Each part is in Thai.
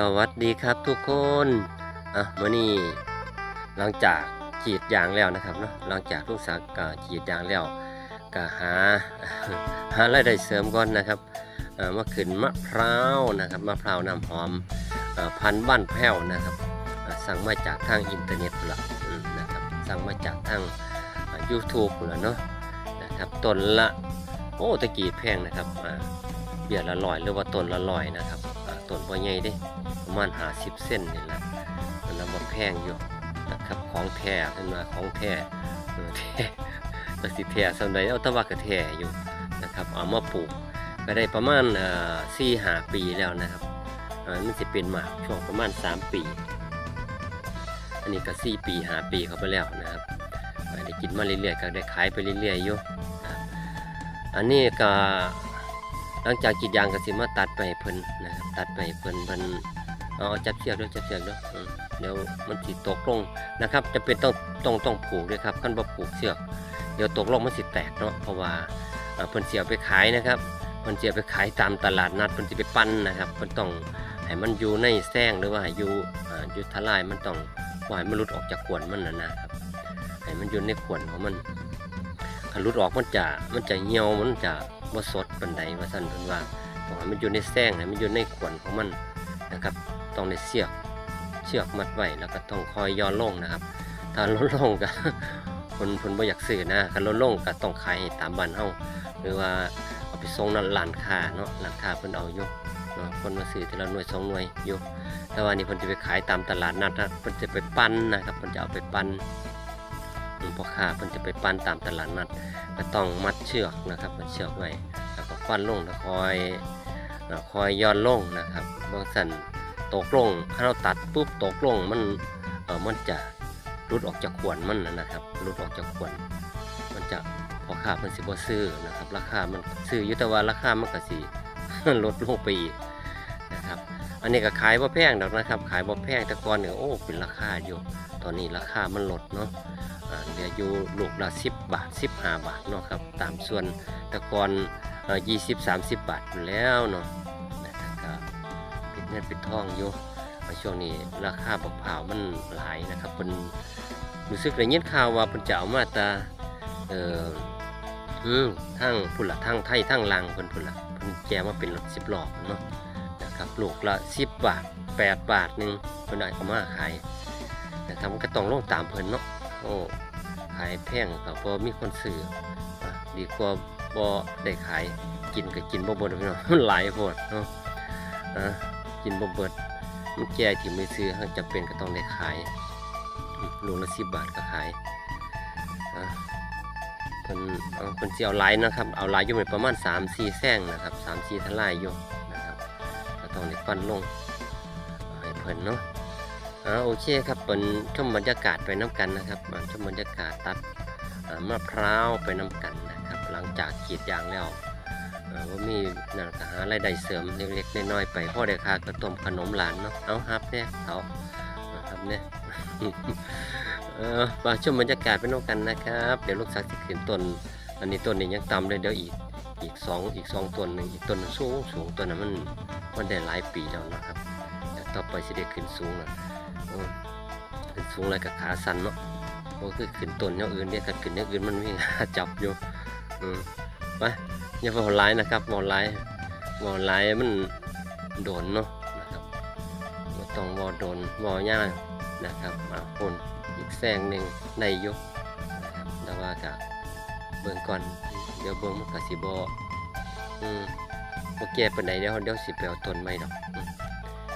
สวัสดีครับทุกคนอะมื่อนี้หลังจากกรีดยางแล้วนะครับเนาะหลังจากลูกสาวกกรีดยางแล้วก็หาหารายได้เสริมก่อนนะครับเอ่อมาขึ้นมะพร้าวนะครับมะพร้าวน้ำหอมอพันบ้านแพ้วนะครับสั่งมาจากทางอินเทอร์เน็ตพุ่นละอืมนะครับสั่งมาจากทางยูทูบพุ่นละเนาะนะครับต้นละโอ้ตะกี้แพงนะครับเบียดละลอยหรือว่าต้นละลอยนะครับต้นบ่ใหญ่เด้ ประมาณหาสิบเส้นนี่แหละมันน้ำมันแพงอยู่นะครับของแท้ขึ้นมาของแท้แท้ก็สิแท้สำหรับเอาตะว่ากระแท้อยู่นะครับเอามาปลูกก็ได้ประมาณสี่หาปีแล้วนะครับมันจะเป็นหมากช่วงประมาณสามปี อันนี้ก็สี่ปีหาปีเข้าไปแล้วนะครับได้กินมาเรื่อยๆก็ได้ขายไปเรื่อยๆอยู่นะอันนี้ก็หลังจากกรีดยางก็สิมาตัดไปให้เพิ่นนะครับตัดไปให้เพิ่นเพิ่น เอาจับเชือกด้วยจับเชือกด้วยเดี๋ยวมันสิตกลงนะครับ จะเป็นต้องต้องต้องผูกด้วยครับขั้นบ่ผูกเชือก เดี๋ยวตกลงมันสิแตกเนาะเพราะว่าเอ่อเพิ่นสิเอาไปขายนะครับเพิ่นสิเอาไปขายตามตลาดนัดเพิ่นสิไปปั้นนะครับเพิ่นต้องให้มันอยู่ในแซงหรือว่าให้อยู่อยู่ทลายมันต้องปล่อยมันหลุดออกจากขวดมันนะนะครับให้มันอยู่ในขวดของมันถ้าหลุดออกมันจะมันจะเหี่ยวมันจะบ่สดปานใดว่าซั่นเพิ่นว่าต้องให้มันอยู่ในแซงให้มันอยู่ในขวดของมันนะครับ ต้องได้เสียกเชือกมัดไว้แล้วก็ต้องคอยย้อนลงนะครับ ถ้าลดลงก็คนคนบ่อยากซื้อนะคันลดลงก็ต้องขายตามบ้านเฮาหรือว่าเอาไปส่งนั่นร้านค้าเนาะร้านค้าเพิ่นเอาอยู่เนาะคนมาซื้อทีละหน่วยสองหน่วยอยู่แต่ว่านี่เพิ่นจะไปขายตามตลาดนัดนะเพิ่นจะไปปั้นนะครับเพิ่นจะเอาไปปั้นพ่อค้าเพิ่นจะไปปั้นตามตลาดนัดก็ต้องมัดเชือกนะครับมัดเชือกไว้แล้วก็ฟันลงแล้วคอยคอยย้อนลงนะครับบางสั่น ตกลงถ้าเราตัดปุ๊บตกลงมันเออมันจะรุดออกจากขวดมันนะครับรุดออกจากขวดมันจะพอค่ามันสิบ่ซื้อนะครับ ราคามันซื้อยุตวาราคามันก็สิลดลงไปอีกนะครับ อันนี้ก็ขายบ่แพงดอกนะครับ ขายบ่แพงแต่ก่อนเนี่ยโอ้เป็นราคาอยู่ ตอนนี้ราคามันลดเนาะเหลืออยู่ลูกละ10บาท15บาทเนาะครับตามส่วนต่ก่อนเอ่อ20 30บาทอยู่แล้วเนาะ งินเป็นทองอยู่ในช่วงนี้ราคาบักเผาวมันหลายนะครับเป็นรู้สึกได้ยินข่าวว่าเป็นจะเอามาตาเอ่ออืมทั้งพุ่นละทั้งไทยทั้งลางเพิ่นพุ่นละเพิ่นแจมาเป็นรถสิบหล้อเนาะนะครับลูกละสิบบาทแปดบาทหนึ่งเพิ่นได้เอามาขายนะครับก็ต้องลงตามเพิ่นเนาะโอ้ขายแพงก็พอมีคนซื้อดีกว่าบ่ได้ขายกินก็กินบ่บ่พี่น้องมันหลายโพดเนาะอะ กินบ่เบิดมันแก่ที่ไม่ซื้อหากจำเป็นก็ต้องได้ขายอืมโละสิบบาทก็ขายเพิ่นเอาเพิ่นสิเอาหลายนะครับ เอาหลายอยู่ประมาณ3 4แซงนะครับ3 4ทลายอยู่นะครับก็ต้องได้ปั้นลงให้เพิ่นเนาะอ่าโอเคครับเปิ้นชมบรรยากาศไปน้กันนะครับชมบรรยากาศตัดมะพร้าวไปน้กันนะครับ หลังจากกรีดยางแล้ว ว่ามีนั่นก็หารายได้เสริมเล็กๆน้อยๆไปพ่อได้ค่ากระต้มขนมหลานเนาะเอาฮับเนี่ยเอาเอาฮับเนี่ยเออมาชมบรรยากาศไปน้องกันนะครับ เดี๋ยวลูกสักสิขึ้นต้น อันนี้ต้นนี้ยังต่ำเลยเดี๋ยวอีกอีกสองอีกสองต้นหนึ่งอีกต้นสูงสูงต้นนั้นมันมันได้หลายปีแล้วนะครับแต่ต่อไปสิได้ขึ้นสูงนะขึ้นสูงอะไรกับขาสันเนาะโอ้คือขึ้นต้นอย่างอื่นเนี่ยขึ้นอย่างอื่นมันมีจับอยู่ไป อย่าเวอไลน์นะครับวอไลน์วอไลน์มันโดนเนาะนะครับต้องวอโดนวอย่างนะครับมาพ่นอีกแซงหนึ่งในยุคนะครับแต่ว่ากะเบิ่งก่อนเดี๋ยวเบิ่งมันก็สิบ่อืมบ่แก้ปานใดเดี๋ยวเดี๋ยวสิไปเอาต้นใหม่ดอก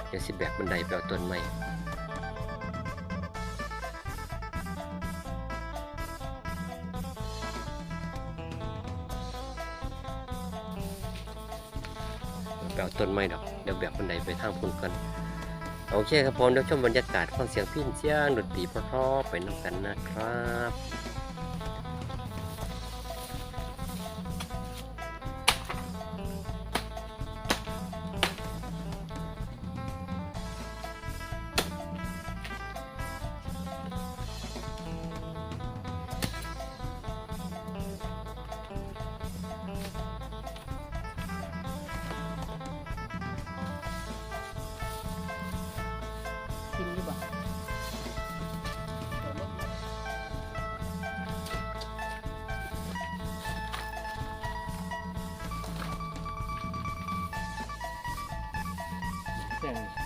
เดี๋ยวสิแบกบันไดไปเอาต้นใหม่ ต้นไม่ดอกเดี๋ยวแบบันไดไปทางพุ่นกันโอเคครับผมเดี๋ยวชมบรรยากาศฟังเสียงพิ้นเสียงดนตรีเพราะๆไปน้ำกันนะครับ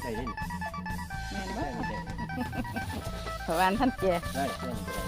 ได้ได้แม่นบ่ประมาณพันเจ ได้ได้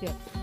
谢。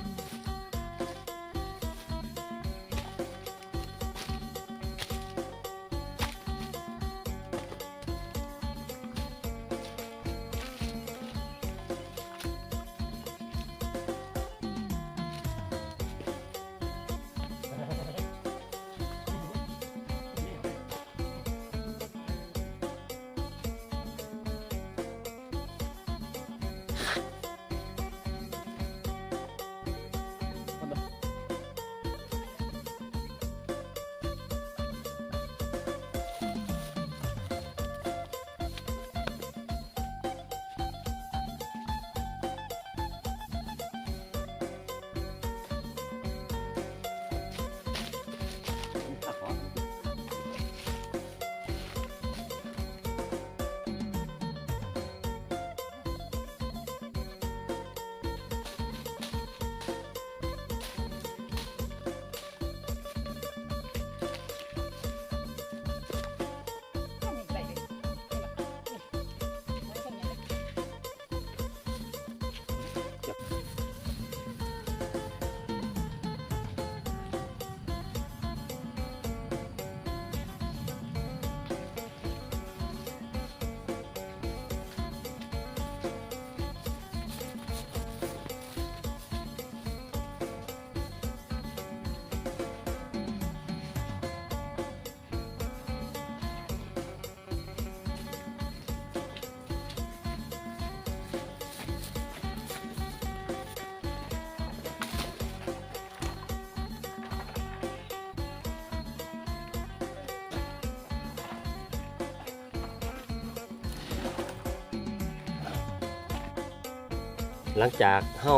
หลังจากเฮา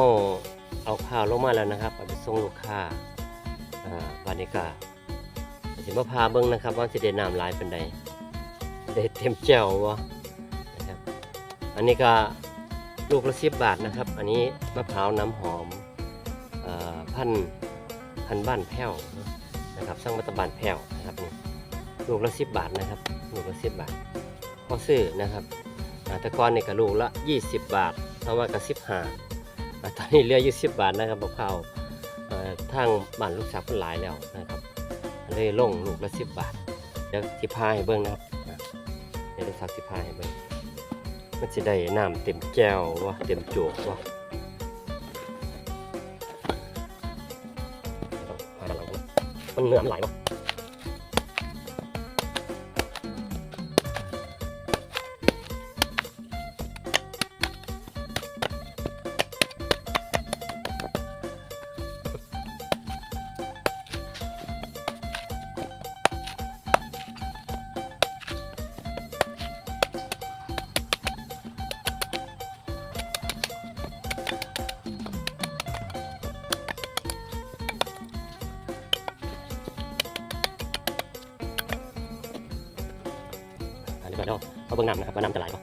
เอาข้าวลงมาแล้วนะครับเอาไปส่งลูกค้าอ่าวันนี้ก็สิมาพาเบิ่งนะครับ ว่าสิได้น้ำลายเปานใดไดเต็มแจ่วบ่นะครับอันนี้ก็ลูกละ10บบาทนะครับ อันนี้มะพร้าวน้ำหอมอ่อพันพันบ้านแพ้วนะครับสร้างมาตบ้านแพ้วนะครับนี่ลูกละ10บบาทนะครับลูกละ10บบาทพอซื้อนะครับอ่าแต่ก่อนนี่ก็ลูกละ 20 บาท เพราว่าก็15อ่าตอนนี้เหลืออยู่10บบาทนะครับบักข้าทางบ้านลูกสาวเพิ่นหลายแล้วนะครับ เลยลงลูกละ10บบาท เดี๋ยวสิพาให้เบิ่งนะครับเดี๋ยวลูกสาวสิพาให้เบิ่งมันสิได้น้ำเต็มแก้ววะเต็มโจกวะมันเหนื่อมันไหลวะ เดี๋ยวเอาเบิ่งน้ำนะครับว่าน้ำจะไหลปะ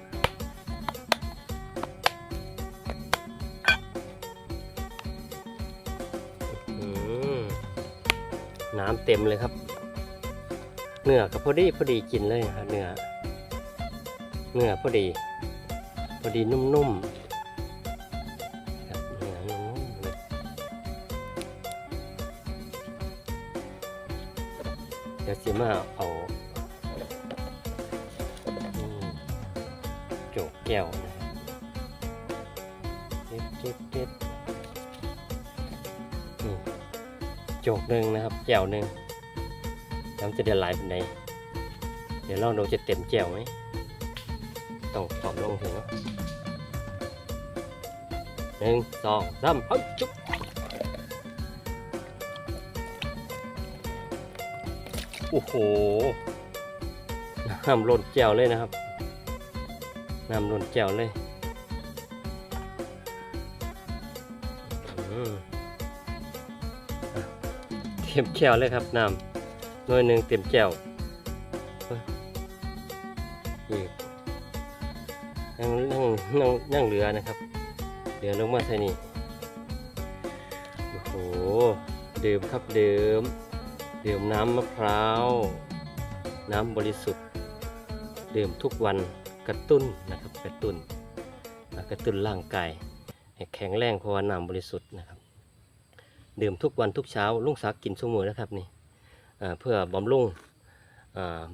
อื้อหือน้ำเต็มเลยครับ เนื้อก็พอดีพอดีกินเลยครับเนื้อเนื้อพอดีพอดีนุ่มๆครับเนื้อนุ่มๆเลยเดี๋ยวสิมาเอา จกแก้วนะเก็บเก็บเก็บนี่โจกหนึ่งนะครับ แก้วหนึ่งน้ำจะเดือดไหลเป็นไงเดี๋ยวลองดูจะเต็มแก้วไหมต้องตอบลงถึงเนอะหนึ่งสองสามเฮ้ยจุ๊บโอ้โหน้ำล้นแก้วเลยนะครับ น้ำล้นแก้วเลยเต็มแก้วเลยครับน้ำหน่วยหนึ่งเต็มแก้วอีกยังยังยังยังเหลือนะครับ เหลือลงมาใส่นี่โอ้โหดื่มครับดื่มดื่มน้ำมะพร้าว น้ำบริสุทธิ์ ดื่มทุกวัน กระตุ้นนะครับกระตุ้นกระตุ้นร่างกายให้แข็งแรงเพราะว่าน้ำบริสุทธิ์นะครับ ดื่มทุกวันทุกเช้าลุงสักกินสมือนะครับนี่เพื่อบำรุง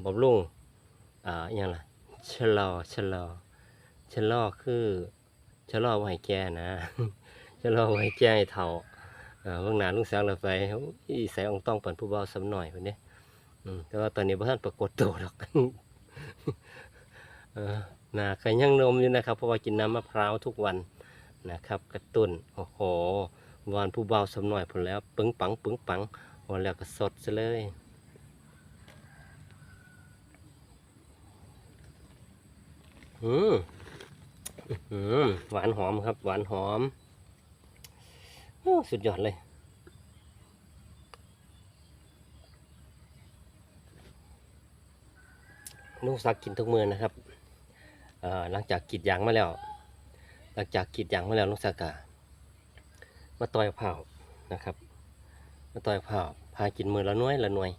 บำรุงอ่าอย่างไรชะลอชะลอชะลอคือชะลอไว้ให้แก่นะชะลอไว้ให้แก่เฒ่าเบื้องหน้าลุงสาวเราไปอ้ยใส่องต้องปันผู้เบาสำหน่อยเพิ่นเด้แต่ว่าตอนนี้บ่ทันปรากฏตัวหรอก ออน้าก็ยังนมอยู่นะครับ เพราะว่ากินน้ำมะพร้าวทุกวันนะครับ กระตุ้นโอ้โหวานผู้เบาสำหน่อยพุ่นแล้วปึ้งปังปึ้งปังวันแล้วก็สดซะเลยอืมอืมหวานหอมครับ หวานหอมอสุดยอดเลยลุงศักกินทุกมือนะครับ หลังจากกีดยางมาแล้ว หลังจากกีดยางมาแล้วลุงศักดิ์ก็มาต่อยเผานะครับ มาต่อยเผาพากินมือละหน่วยละหน่วย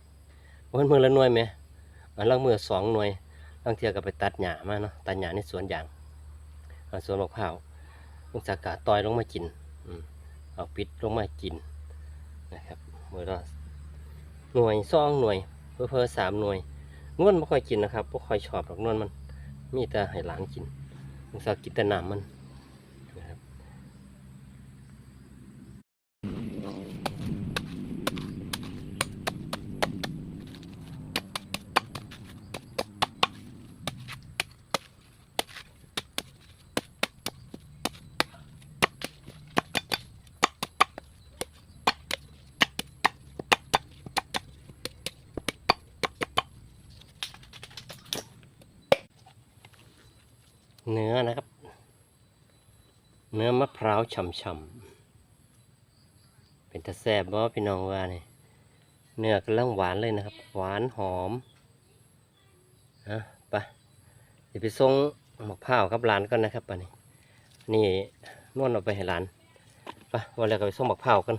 วันมือละหน่วยไหมอันละมือสองหน่วยบางเทียก็ไปตัดหญ้ามาเนาะตัดหญ้าในสวนยางสวนมะพร้าวลุงสากาต่อยลงมากินอเอาปิดลงมากินนะครับมือละหน่วยสองหน่วยเพื่อเพื่อสามหน่วยนวลไม่ค่อยกินนะครับไม่ค่อยชอบหรอกนวลมัน มีแต่ให้หลานกินลุงสากกินแต่น้ำมันนะครับ เนื้อนะครับ เนื้อมะพร้าว ช่ำๆเป็นตะแซ่บบ่พี่น้องว่านี่ยเนื้อกำลังหวานเลยนะครับ หวานหอมนะไปเดี๋ยวไปส่งหมกเผาครับร้านก่อนนะครับปะนี่นี่นวดเอาไปให้ร้านไปวันแรกก็ไปส่งหมกเผากัน